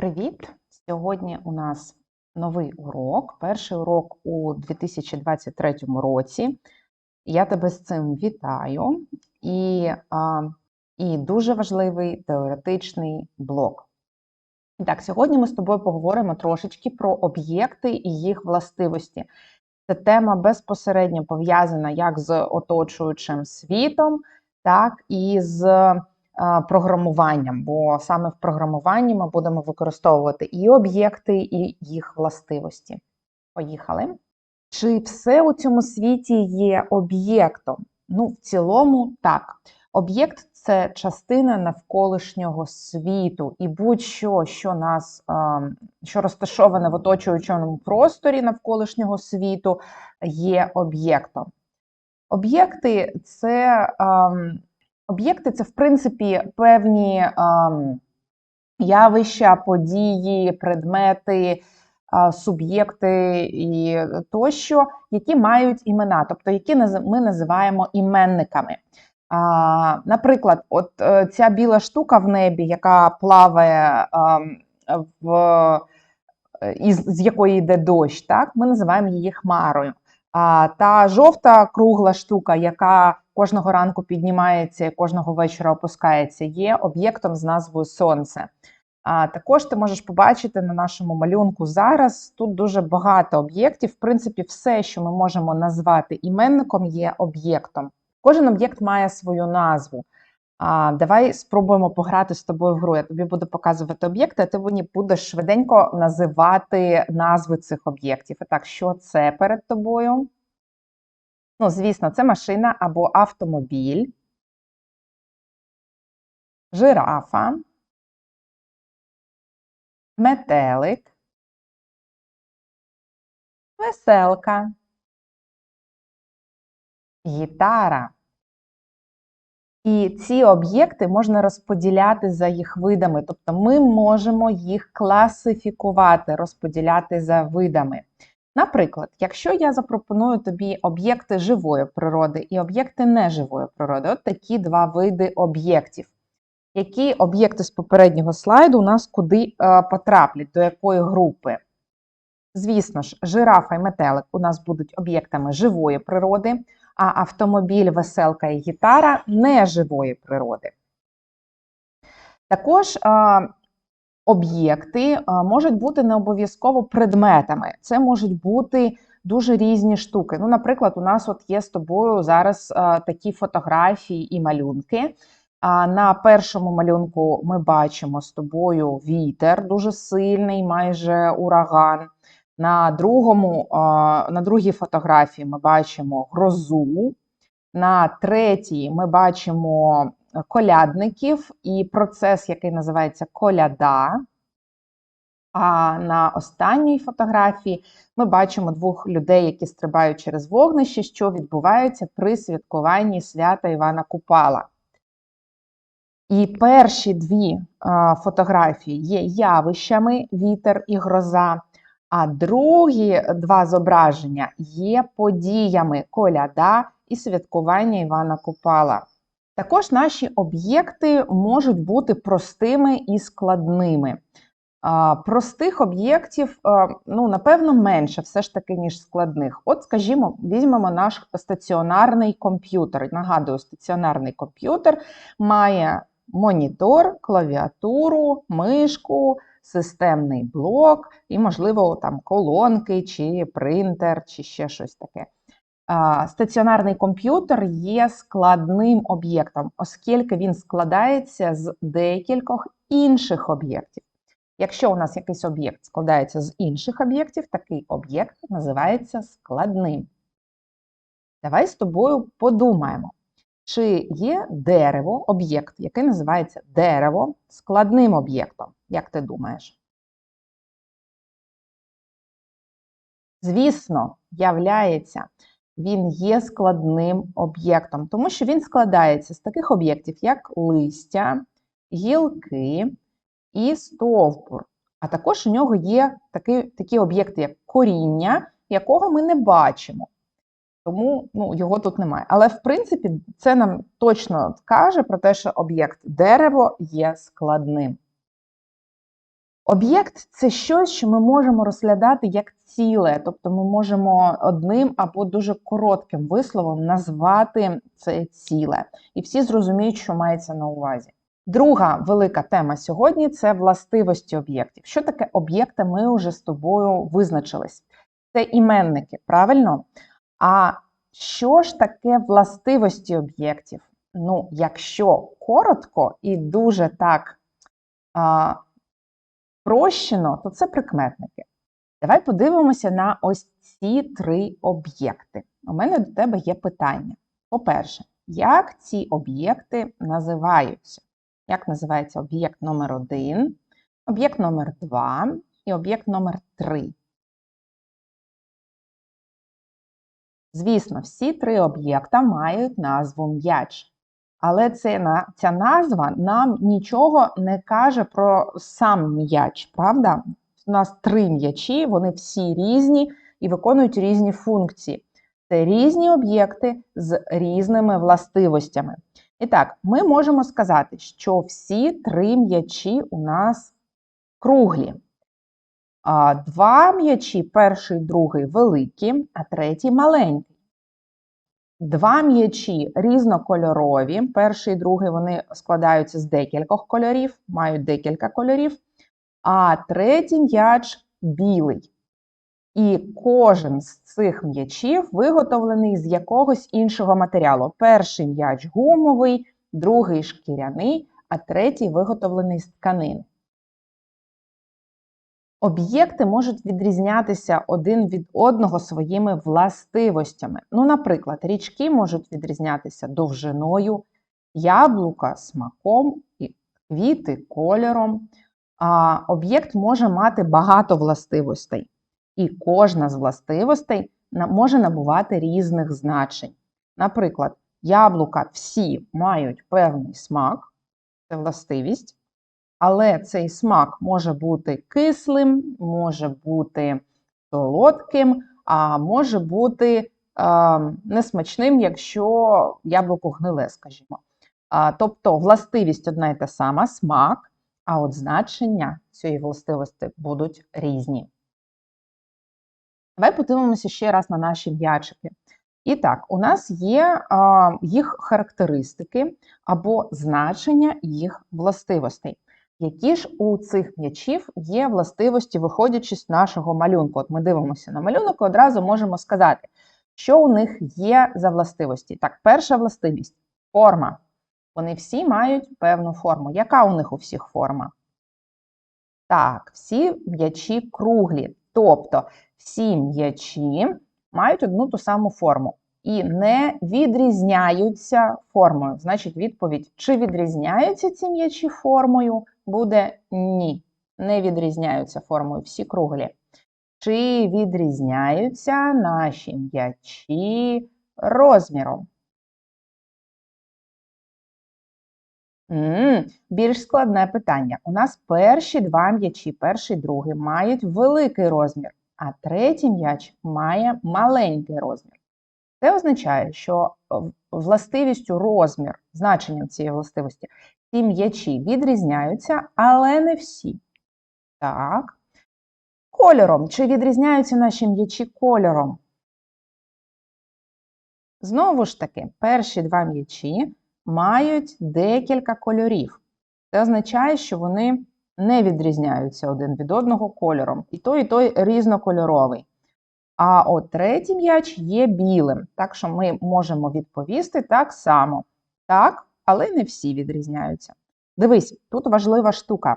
Привіт! Сьогодні у нас новий урок, перший урок у 2023 році. Я тебе з цим вітаю і, і дуже важливий теоретичний блок. І так, сьогодні ми з тобою поговоримо трошечки про об'єкти і їх властивості. Це тема безпосередньо пов'язана як з оточуючим світом, так і з програмуванням, бо саме в програмуванні ми будемо використовувати і об'єкти, і їх властивості. Поїхали. Чи все у цьому світі є об'єктом? Ну, в цілому, так. Об'єкт це частина навколишнього світу, і будь-що, що нас, що розташоване в оточуючому просторі навколишнього світу, є об'єктом. Об'єкти це Об'єкти це, в принципі, певні ем, явища, події, предмети, е, суб'єкти і тощо, які мають імена, тобто які ми називаємо іменниками. Наприклад, от е, ця біла штука в небі, яка плаває ем, в, із, з якої йде дощ, так, ми називаємо її хмарою. А та жовта кругла штука, яка кожного ранку піднімається і кожного вечора опускається, є об'єктом з назвою Сонце. А також ти можеш побачити на нашому малюнку зараз. Тут дуже багато об'єктів. В принципі, все, що ми можемо назвати іменником, є об'єктом. Кожен об'єкт має свою назву. А, Давай спробуємо пограти з тобою в гру. Я тобі буду показувати об'єкти, а ти мені будеш швиденько називати назви цих об'єктів. І так, що це перед тобою? Ну, звісно, це машина або автомобіль, жирафа, метелик, веселка, гітара. І ці об'єкти можна розподіляти за їх видами, тобто ми можемо їх класифікувати, розподіляти за видами. Наприклад, якщо я запропоную тобі об'єкти живої природи і об'єкти неживої природи, от такі два види об'єктів. Які об'єкти з попереднього слайду у нас куди е, потраплять, до якої групи? Звісно ж, жирафа і метелик у нас будуть об'єктами живої природи, а автомобіль, веселка і гітара неживої природи. Також е, об'єкти можуть бути не обов'язково предметами. Це можуть бути дуже різні штуки. Ну, Наприклад, у нас от є з тобою зараз такі фотографії і малюнки. На першому малюнку ми бачимо з тобою вітер дуже сильний, майже ураган. На другому, на другій фотографії ми бачимо грозу. На третій ми бачимо колядників і процес, який називається коляда. А на останній фотографії ми бачимо двох людей, які стрибають через вогнище, що відбувається при святкуванні свята Івана Купала. І перші дві фотографії є явищами вітер і гроза, а другі два зображення є подіями коляда і святкування Івана Купала. Також наші об'єкти можуть бути простими і складними. Простих об'єктів, ну, напевно, менше все ж таки, ніж складних. От, скажімо, візьмемо наш стаціонарний комп'ютер. Нагадую, стаціонарний комп'ютер має монітор, клавіатуру, мишку, системний блок і, можливо, там колонки, чи принтер, чи ще щось таке. Стаціонарний комп'ютер є складним об'єктом, оскільки він складається з декількох інших об'єктів. Якщо у нас якийсь об'єкт складається з інших об'єктів, такий об'єкт називається складним. Давай з тобою подумаємо, чи є дерево, об'єкт, який називається дерево складним об'єктом. Як ти думаєш? Звісно, являється він є складним об'єктом, тому що він складається з таких об'єктів, як листя, гілки і стовбур. А також у нього є такі такі об'єкти, як коріння, якого ми не бачимо. Тому ну, його тут немає. Але, в принципі, це нам точно каже про те, що об'єкт дерево є складним. Об'єкт це щось, що ми можемо розглядати як ціле, тобто ми можемо одним або дуже коротким висловом назвати це ціле. І всі зрозуміють, що мається на увазі. Друга велика тема сьогодні це властивості об'єктів. Що таке об'єкти? Ми вже з тобою визначились. Це іменники, правильно? А що ж таке властивості об'єктів? Ну, якщо коротко і дуже так а, прощено, то це прикметники. Давай подивимося на ось ці три об'єкти. У мене до тебе є питання. По-перше, як ці об'єкти називаються? Як називається об'єкт номер 1 об'єкт номер 2 і об'єкт номер 3 Звісно, всі три об'єкта мають назву м'яч. Але це, ця назва нам нічого не каже про сам м'яч, правда? У нас три м'ячі, вони всі різні і виконують різні функції. Це різні об'єкти з різними властивостями. І так, ми можемо сказати, що всі три м'ячі у нас круглі. Два м'ячі, перший, другий великі, а третій маленький. Два м'ячі різнокольорові. Перший і другий вони складаються з декількох кольорів, мають декілька кольорів. А третій м'яч білий. І кожен з цих м'ячів виготовлений з якогось іншого матеріалу. Перший м'яч гумовий, другий шкіряний, а третій виготовлений з тканини. Об'єкти можуть відрізнятися один від одного своїми властивостями. Ну, наприклад, річки можуть відрізнятися довжиною, яблука смаком, і квіти кольором. А Об'єкт може мати багато властивостей, і кожна з властивостей може набувати різних значень. Наприклад, яблука всі мають певний смак, це властивість. Але цей смак може бути кислим, може бути солодким, а може бути е, несмачним, якщо яблуко гниле, скажімо. А, Тобто властивість одна і та сама смак, а от значення цієї властивості будуть різні. Давай подивимося ще раз на наші м'ячики. І так, у нас є а, їх характеристики або значення їх властивостей. Які ж у цих м'ячів є властивості, виходячи з нашого малюнку? От ми дивимося на малюнок і одразу можемо сказати, що у них є за властивості. Так, перша властивість форма. Вони всі мають певну форму. Яка у них у всіх форма? Так, всі м'ячі круглі. Тобто всі м'ячі мають одну ту саму форму і не відрізняються формою. Значить, відповідь, чи відрізняються ці м'ячі формою, буде ні. Не відрізняються формою всі круглі. Чи відрізняються наші м'ячі розміром? Більш складне питання. У нас перші два м'ячі, перший і другий, мають великий розмір, а третій м'яч має маленький розмір. Це означає, що властивістю розмір, значенням цієї властивості, ці м'ячі відрізняються, але не всі. Так. Кольором. Чи відрізняються наші м'ячі кольором? Знову ж таки, перші два м'ячі мають декілька кольорів. Це означає, що вони не відрізняються один від одного кольором. І той, і той різнокольоровий. А от третій м'яч є білим. Так що ми можемо відповісти так само. Так, але не всі відрізняються. Дивись, тут важлива штука.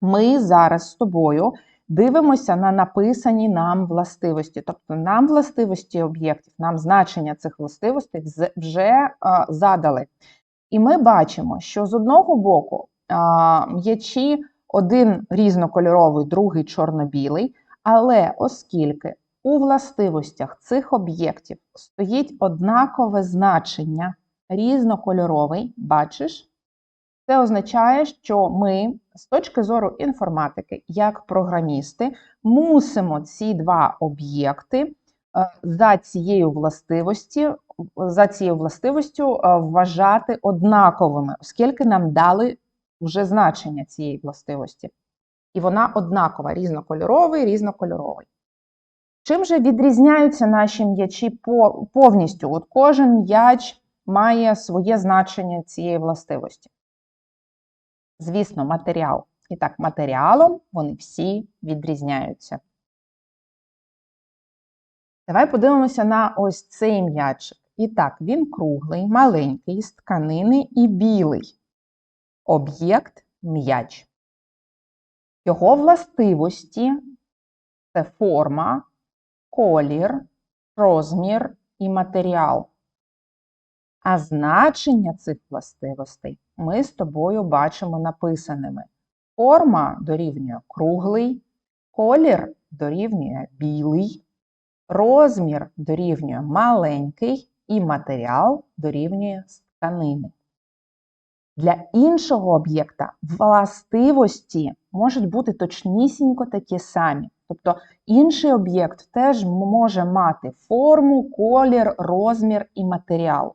Ми зараз з тобою дивимося на написані нам властивості. Тобто нам властивості об'єктів, нам значення цих властивостей вже задали. І ми бачимо, що з одного боку м'ячі один різнокольоровий, другий чорно-білий, але оскільки у властивостях цих об'єктів стоїть однакове значення різнокольоровий, бачиш? Це означає, що ми з точки зору інформатики, як програмісти, мусимо ці два об'єкти е, за цією властивості, за цією властивостю е, вважати однаковими, оскільки нам дали вже значення цієї властивості. І вона однакова, різнокольоровий, різнокольоровий. Чим же відрізняються наші м'ячі повністю? От Кожен м'яч має своє значення цієї властивості. Звісно, матеріал. І так, матеріалом вони всі відрізняються. Давай подивимося на ось цей м'ячик. І так, він круглий, маленький, з тканини і білий. Об'єкт м'яч. Його властивості це форма, колір, розмір і матеріал. А значення цих властивостей ми з тобою бачимо написаними. Форма дорівнює круглий, колір дорівнює білий, розмір дорівнює маленький і матеріал дорівнює тканини. Для іншого об'єкта властивості можуть бути точнісінько такі самі. Тобто інший об'єкт теж може мати форму, колір, розмір і матеріал.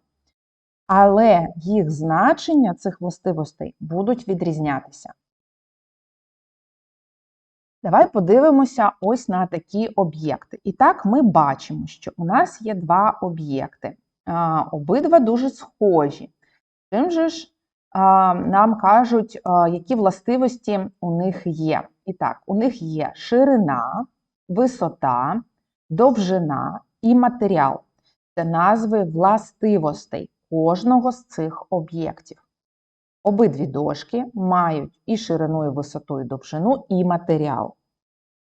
Але їх значення цих властивостей будуть відрізнятися. Давай подивимося ось на такі об'єкти. І так, ми бачимо, що у нас є два об'єкти. Обидва дуже схожі. Чим же ж нам кажуть, які властивості у них є. І так, у них є ширина, висота, довжина і матеріал. Це назви властивостей кожного з цих об'єктів. Обидві дошки мають і ширину, і висоту, і довжину, і матеріал.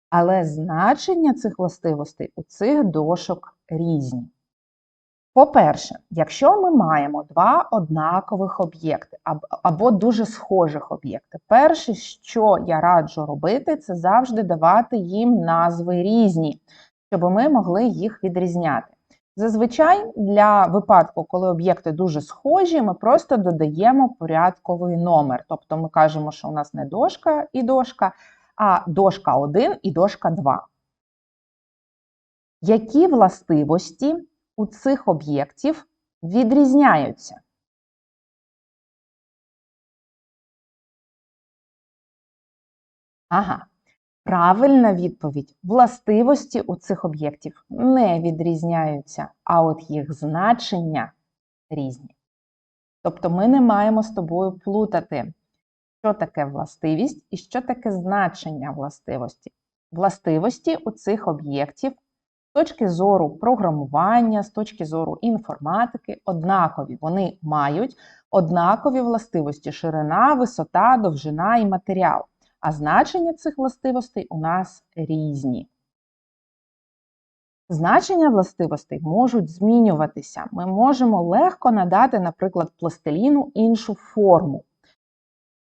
Але значення цих властивостей у цих дошок різні. По-перше, якщо ми маємо два однакових об'єкти або дуже схожих об'єкти, перше, що я раджу робити, це завжди давати їм назви різні, щоб ми могли їх відрізняти. Зазвичай для випадку, коли об'єкти дуже схожі, ми просто додаємо порядковий номер. Тобто ми кажемо, що у нас не дошка і дошка, а дошка 1 і дошка 2. Які властивості у цих об'єктів відрізняються? Ага, Правильна відповідь: властивості у цих об'єктів не відрізняються, а от їх значення різні. Тобто ми не маємо з тобою плутати, що таке властивість і що таке значення властивості. Властивості у цих об'єктів точки зору програмування, з точки зору інформатики однакові. Вони мають однакові властивості ширина, висота, довжина і матеріал а значення цих властивостей у нас різні. Значення властивостей можуть змінюватися. Ми можемо легко надати, наприклад, пластиліну іншу форму.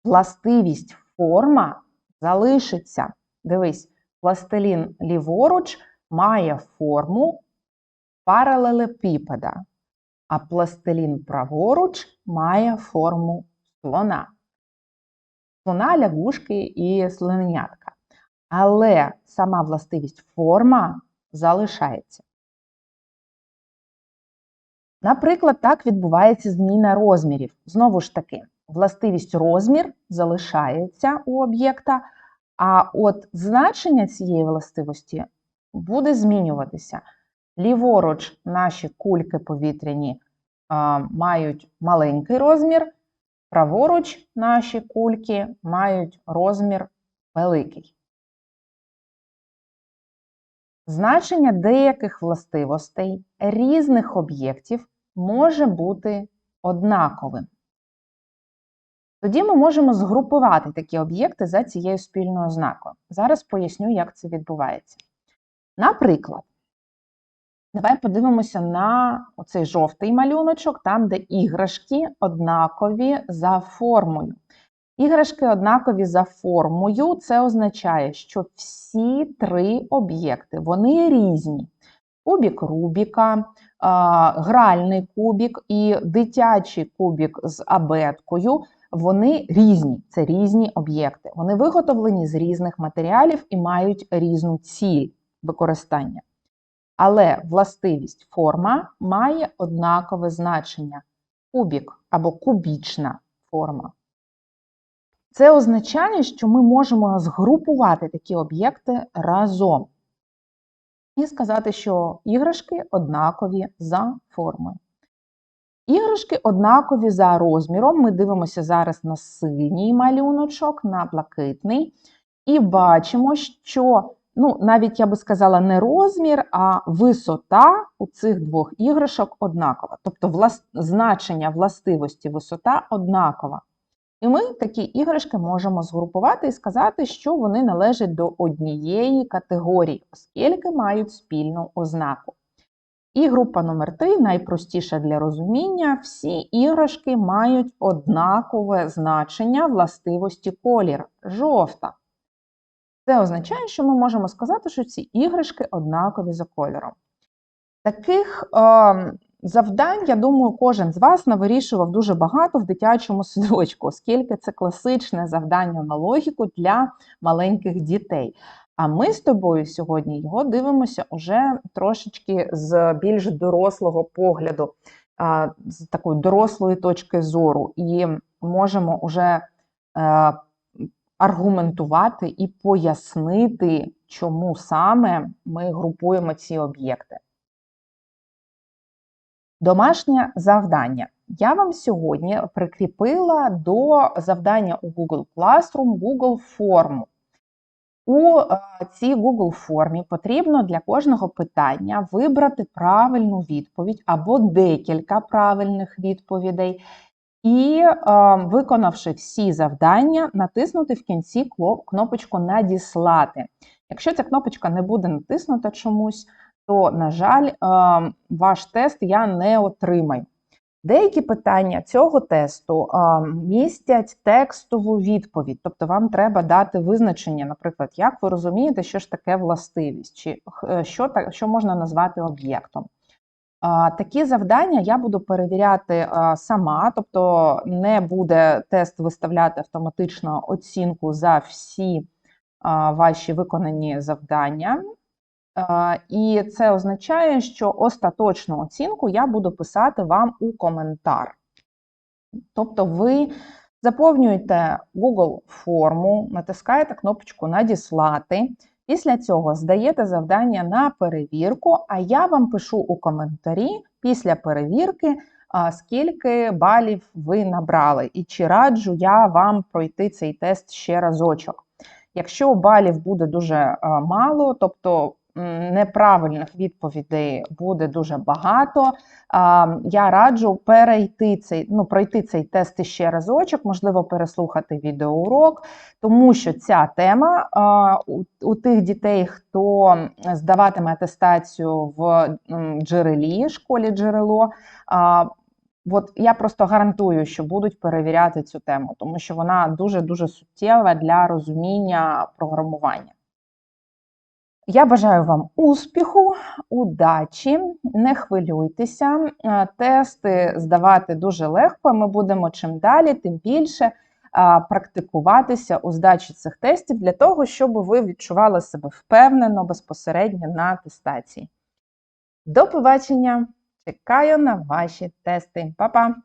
Властивість форма залишиться. Дивись, пластилін ліворуч має форму паралелепіпеда, а пластилін праворуч має форму слона слона, лягушки і слоненятка. Але сама властивість форма залишається. Наприклад, так відбувається зміна розмірів. Знову ж таки, властивість розмір залишається у об'єкта, а от значення цієї властивості буде змінюватися. Ліворуч наші кульки повітряні а, мають маленький розмір, Праворуч наші кульки мають розмір великий. Значення деяких властивостей різних об'єктів може бути однаковим. Тоді ми можемо згрупувати такі об'єкти за цією спільною ознакою. Зараз поясню, як це відбувається. Наприклад, Давай подивимося на оцей жовтий малюночок, там, де іграшки однакові за формою. Іграшки однакові за формою, це означає, що всі три об'єкти вони різні. Кубік Рубіка, гральний кубік і дитячий кубік з абеткою, вони різні, це різні об'єкти. Вони виготовлені з різних матеріалів і мають різну ціль використання. Але властивість форма має однакове значення кубік або кубічна форма. Це означає, що ми можемо згрупувати такі об'єкти разом і сказати, що іграшки однакові за формою. Іграшки однакові за розміром. Ми дивимося зараз на синій малюночок, на блакитний, і бачимо, що, ну, навіть я би сказала, не розмір, а висота у цих двох іграшок однакова. Тобто влас... значення властивості висота однакова. І ми такі іграшки можемо згрупувати і сказати, що вони належать до однієї категорії, оскільки мають спільну ознаку. І група номер 3 найпростіша для розуміння, всі іграшки мають однакове значення властивості колір жовта. Це означає, що ми можемо сказати, що ці іграшки однакові за кольором. Таких е, завдань, я думаю, кожен з вас навирішував дуже багато в дитячому садочку, оскільки це класичне завдання на логіку для маленьких дітей. А ми з тобою сьогодні його дивимося уже трошечки з більш дорослого погляду, з такої дорослої точки зору, і можемо вже е, аргументувати і пояснити, чому саме ми групуємо ці об'єкти. Домашнє завдання. Я вам сьогодні прикріпила до завдання у Google Classroom Google форму. У е, цій Google формі потрібно для кожного питання вибрати правильну відповідь або декілька правильних відповідей, і, е, виконавши всі завдання, натиснути в кінці кнопочку Надіслати. Якщо ця кнопочка не буде натиснута чомусь, то, на жаль, е, ваш тест я не отримаю. Деякі питання цього тесту а, містять текстову відповідь, тобто вам треба дати визначення, наприклад, як ви розумієте, що ж таке властивість, чи е, що що можна назвати об'єктом. Такі завдання я буду перевіряти сама, тобто не буде тест виставляти автоматично оцінку за всі ваші виконані завдання. І це означає, що остаточну оцінку я буду писати вам у коментар. Тобто, ви заповнюєте Google форму, натискаєте кнопочку Надіслати. Після цього здаєте завдання на перевірку, а я вам пишу у коментарі після перевірки, скільки балів ви набрали, і чи раджу я вам пройти цей тест ще разочок. Якщо балів буде дуже мало, тобто неправильних відповідей буде дуже багато. Я раджу перейти цей, ну, пройти цей тест ще разочок, можливо, переслухати відеоурок, тому що ця тема у, тих дітей, хто здаватиме атестацію в джерелі, школі джерело. От я просто гарантую, що будуть перевіряти цю тему, тому що вона дуже дуже суттєва для розуміння програмування. Я бажаю вам успіху, удачі, не хвилюйтеся. Е, тести здавати дуже легко. Ми будемо чим далі, тим більше е, практикуватися у здачі цих тестів для того, щоб ви відчували себе впевнено безпосередньо на атестації. До побачення! Чекаю на ваші тести. Па-па!